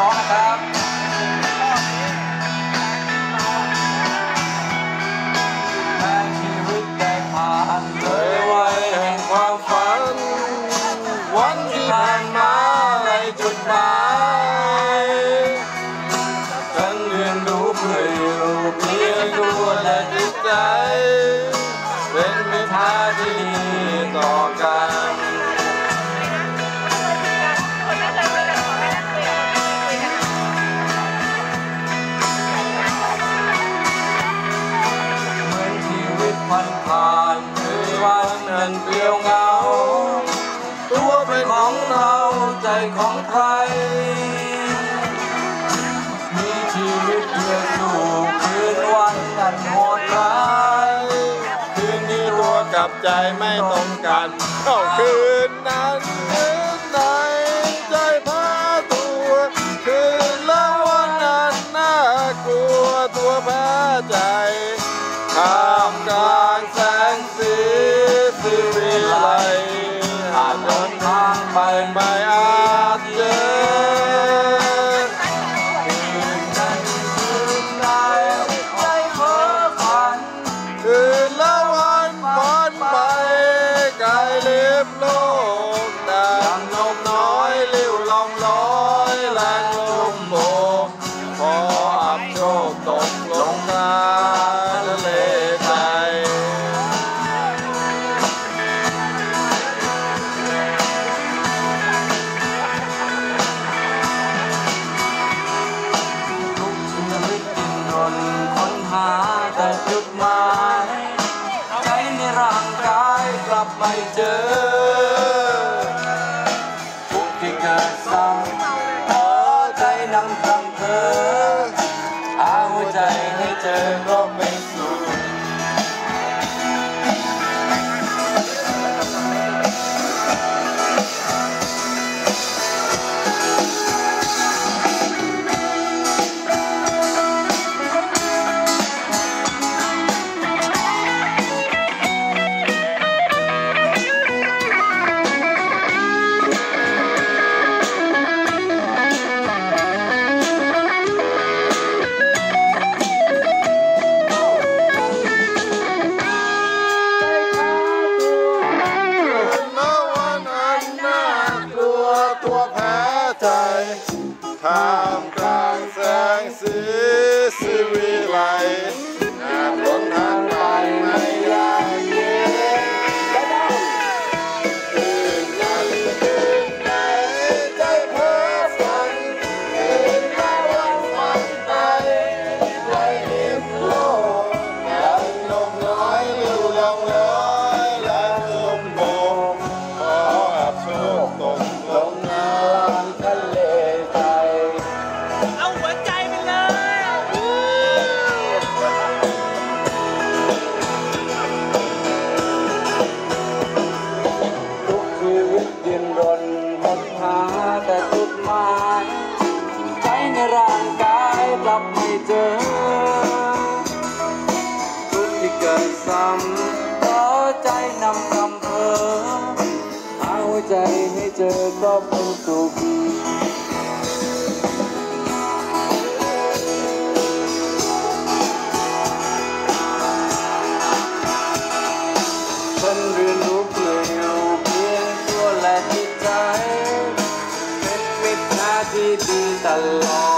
ร้องนะครับแม้ชีวิตได้ผ่านเลยวแห่งความฝัน วันที่ผ่านมาในจุดหมาย ของใคร มีชีวิตเพื่อสู่คืนวันนั้นโหดร้ายคืนนี้รัวกับใจไม่ตรงกันเข้าคืนนั้นคืนไหนใจพาตัวคืนแล้ววันนั้นน่ากลัวตัวแพ้ใจข้ามกลางแสงสีสิวิไลผ่านเดินทางไป ลิบ เจอทุกที่เกิดซ้ำขอใจนำคำเธอเอาหัวใจให้เจอก็ไม่สู้ เจอ ทุกที่เกิดซ้ำขอใจนำคำเพ้อหาหัวใจให้เจอก็เป็นสุขฉันเรียนรู้เปลี่ยวเพียงตัวและจิตใจ เป็นวินาที่ดีตลอด